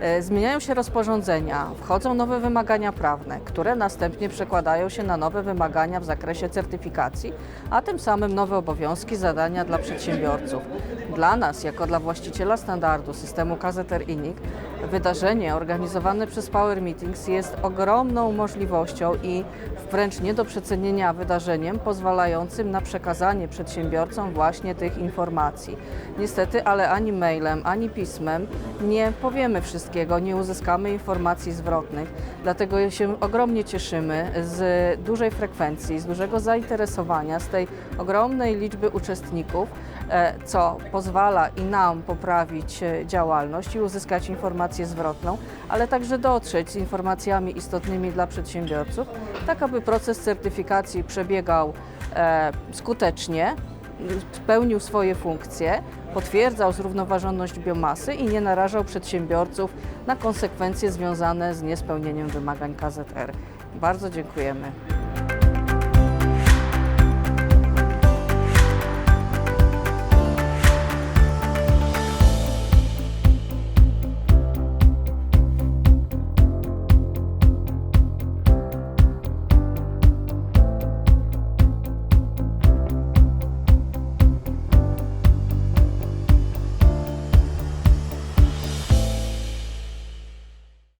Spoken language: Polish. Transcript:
E, Zmieniają się rozporządzenia, wchodzą nowe wymagania prawne, które następnie przekładają się na nowe wymagania w zakresie certyfikacji, a tym samym nowe obowiązki, zadania dla przedsiębiorców. Dla nas, jako dla właściciela standardu systemu KZR INIC, wydarzenie organizowane przez Power Meetings jest ogromną możliwością i wręcz nie do przecenienia wydarzeniem pozwalającym na przekazanie przedsiębiorcom właśnie tych informacji. Niestety, ale ani mailem, ani pismem nie powiemy wszystkiego, nie uzyskamy informacji zwrotnych. Dlatego się ogromnie cieszymy z dużej frekwencji, z dużego zainteresowania, z tej ogromnej liczby uczestników, e, co pozwala i nam poprawić e, działalność i uzyskać informację zwrotną, ale także dotrzeć z informacjami istotnymi dla przedsiębiorców, tak aby proces certyfikacji przebiegał e, skutecznie, spełnił swoje funkcje, potwierdzał zrównoważoność biomasy i nie narażał przedsiębiorców na konsekwencje związane z niespełnieniem wymagań KZR. Bardzo dziękujemy.